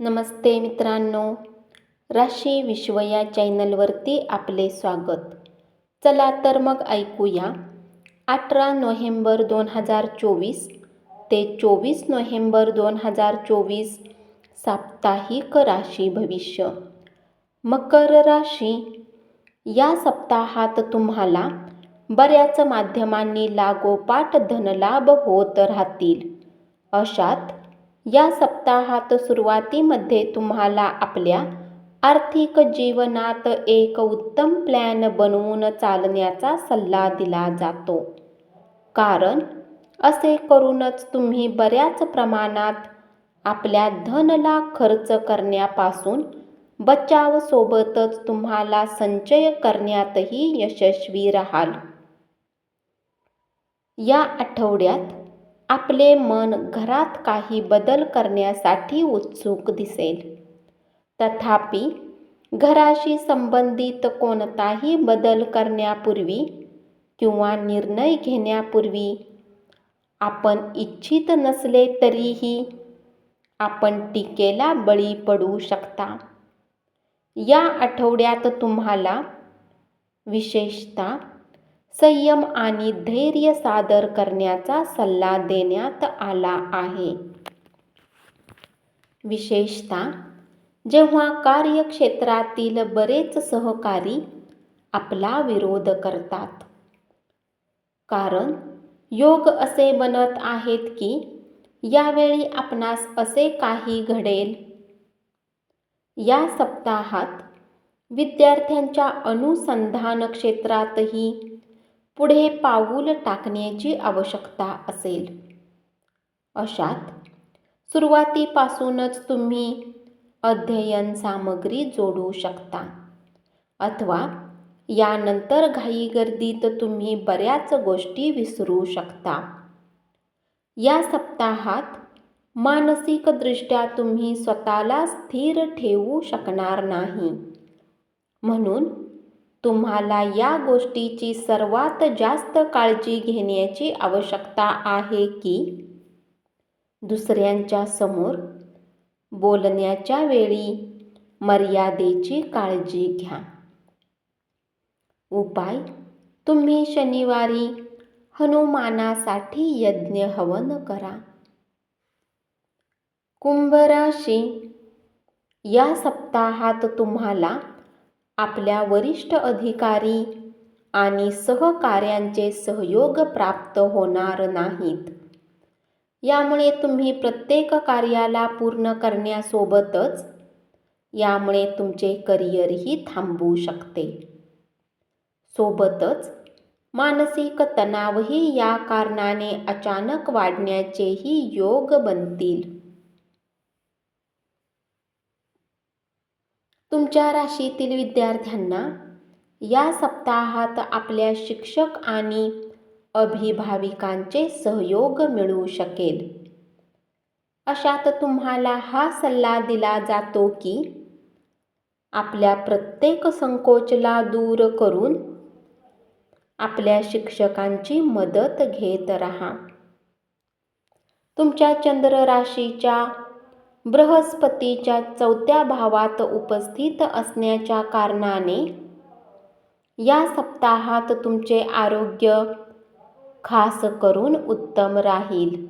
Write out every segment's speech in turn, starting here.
नमस्ते मित्रांनो. राशी विश्व या चॅनलवरती आपले स्वागत. चला तर मग ऐकूया. अठरा नोव्हेंबर दोन हजार चोवीस ते चोवीस नोव्हेंबर दोन हजार चोवीस साप्ताहिक राशी भविष्य. मकर राशी. या सप्ताहात तुम्हाला बऱ्याच माध्यमांनी लागोपाठ धनलाभ होत राहतील. अशात या सप्ताहात सुरुवातीमध्ये तुम्हाला आपल्या आर्थिक जीवनात एक उत्तम प्लॅन बनवून चालण्याचा सल्ला दिला जातो. कारण असे करूनच तुम्ही बऱ्याच प्रमाणात आपल्या धनला खर्च करण्यापासून बचाव सोबतच तुम्हाला संचय करण्यातही यशस्वी राहाल. या आठवड्यात आपले मन घरात काही बदल करण्यासाठी उत्सुक दिसेल. तथापि घराशी संबंधित कोणताही बदल करण्यापूर्वी किंवा निर्णय घेण्यापूर्वी आपण इच्छित नसले तरीही आपण टीकेला बळी पडू शकता. या आठवड्यात तुम्हाला विशेषतः संयम आणि धैर्य सादर करण्याचा सल्ला देण्यात आला आहे. विशेषतः जेव्हा कार्यक्षेत्रातील बरेच सहकारी आपला विरोध करतात. कारण योग असे बनत आहेत की यावेळी आपणास असे काही घडेल. या सप्ताहात विद्यार्थ्यांच्या अनुसंधान क्षेत्रातही पुढे पाऊल टाकण्याची आवश्यकता असेल. अशात सुरुवातीपासूनच तुम्ही अध्ययन सामग्री जोडू शकता अथवा यानंतर घाईगर्दीत तुम्ही बऱ्याच गोष्टी विसरू शकता. या सप्ताहात मानसिकदृष्ट्या तुम्ही स्वतःला स्थिर ठेवू शकणार नाही. म्हणून तुम्हाला या गोष्टीची सर्वात जास्त काळजी घेण्याची आवश्यकता आहे की दुसऱ्यांच्या समोर बोलण्याच्या वेळी मर्यादेची काळजी घ्या. उपाय तुम्ही शनिवारी हनुमानासाठी यज्ञ हवन करा. कुंभराशी या सप्ताहात तुम्हाला आपल्या वरिष्ठ अधिकारी आणि सहकाऱ्यांचे सहयोग प्राप्त होणार नाहीत. यामुळे तुम्ही प्रत्येक कार्याला पूर्ण करण्यासोबतच यामुळे तुमचे करिअरही थांबू शकते. सोबतच मानसिक तणावही या कारणाने अचानक वाढण्याचेही योग बनतील. तुमच्या राशीतील विद्यार्थ्यांना या सप्ताहात आपल्या शिक्षक आणि अभिभाविकांचे सहयोग मिळू शकेल. अशात तुम्हाला हा सल्ला दिला जातो की आपल्या प्रत्येक संकोचला दूर करून आपल्या शिक्षकांची मदत घेत राहा. तुमच्या चंद्र राशीच्या बृहस्पतीच्या चौथ्या भावात उपस्थित असण्याच्या कारणाने या सप्ताहात तुमचे आरोग्य खास करून उत्तम राहील.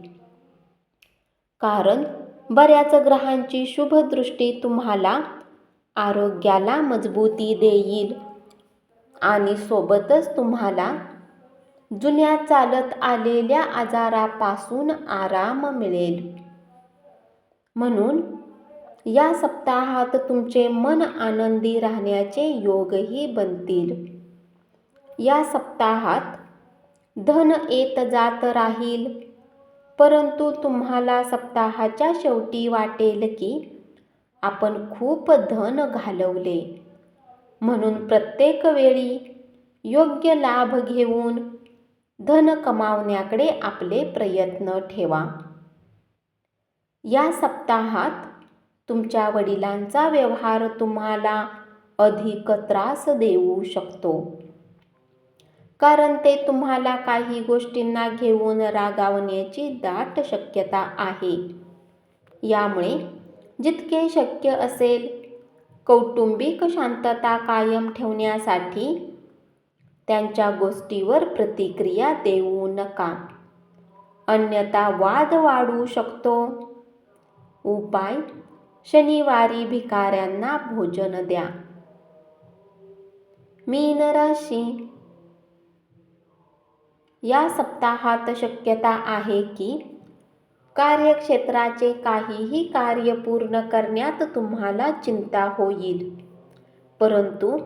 कारण बऱ्याच ग्रहांची शुभदृष्टी तुम्हाला आरोग्याला मजबूती देईल आणि सोबतच तुम्हाला जुन्या चालत आलेल्या आजारापासून आराम मिळेल. म्हणून या सप्ताहात तुमचे मन आनंदी राहण्याचे योगही बनतील. या सप्ताहात धन येत जात राहील. परंतु तुम्हाला सप्ताहाच्या शेवटी वाटेल की आपण खूप धन घालवले. म्हणून प्रत्येक वेळी योग्य लाभ घेऊन धन कमावण्याकडे आपले प्रयत्न ठेवा. या सप्ताहात तुमच्या वडिलांचा व्यवहार तुम्हाला अधिक त्रास देऊ शकतो. कारण ते तुम्हाला काही गोष्टींना घेऊन रागावण्याची दाट शक्यता आहे. यामुळे जितके शक्य असेल कौटुंबिक शांतता कायम ठेवण्यासाठी त्यांच्या गोष्टीवर प्रतिक्रिया देऊ नका. अन्यथा वाद वाढू शकतो. उपाय? शनिवारी भिकाऱ्यांना भोजन द्या. मीन राशी. या सप्ताहात शक्यता आहे की कार्यक्षेत्राचे काहीही कार्य पूर्ण करण्यात तुम्हाला चिंता होईल. परंतु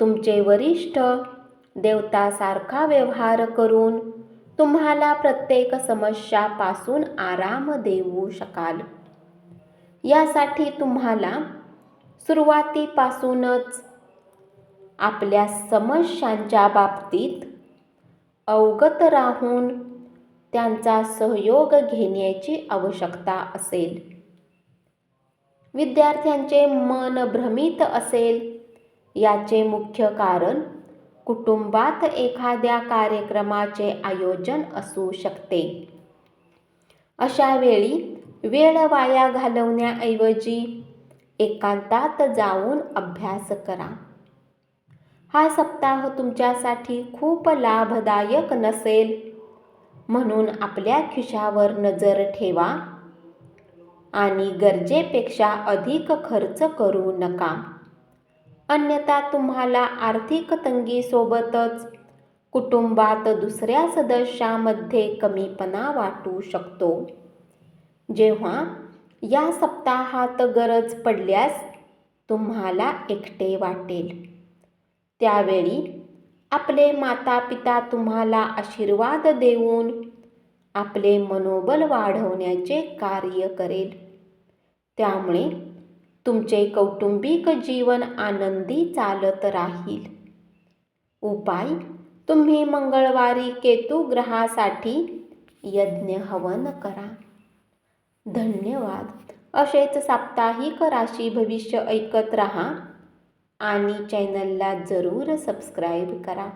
तुमचे वरिष्ठ देवतासारखा व्यवहार करून तुम्हाला प्रत्येक समस्यापासून आराम देऊ शकाल. यासाठी तुम्हाला सुरुवातीपासूनच आपल्या समस्यांच्या बाबतीत अवगत राहून त्यांचा सहयोग घेण्याची आवश्यकता असेल. विद्यार्थ्यांचे मन भ्रमित असेल याचे मुख्य कारण कुटुंबात एखाद्या कार्यक्रमाचे आयोजन असू शकते. अशा वेळी वेळ वाया घालवण्याऐवजी एकांतात जाऊन अभ्यास करा. हा सप्ताह तुमच्यासाठी खूप लाभदायक नसेल. म्हणून आपल्या खिशावर नजर ठेवा आणि गरजेपेक्षा अधिक खर्च करू नका. अन्यथा तुम्हाला आर्थिक तंगीसोबतच कुटुंबात दुसऱ्या सदस्यामध्ये कमीपणा वाटू शकतो. जेव्हा या सप्ताहात गरज पडल्यास तुम्हाला एकटे वाटेल. त्यावेळी आपले माता पिता तुम्हाला आशीर्वाद देऊन आपले मनोबल वाढवण्याचे कार्य करेल. त्यामुळे तुमचे कौटुंबिक जीवन आनंदी चालत राहील. उपाय तुम्ही मंगळवारी केतू ग्रहासाठी यज्ञ हवन करा. धन्यवाद. असेच साप्ताहिक राशी भविष्य ऐकत रहा आणि चॅनलला जरूर सबस्क्राईब करा.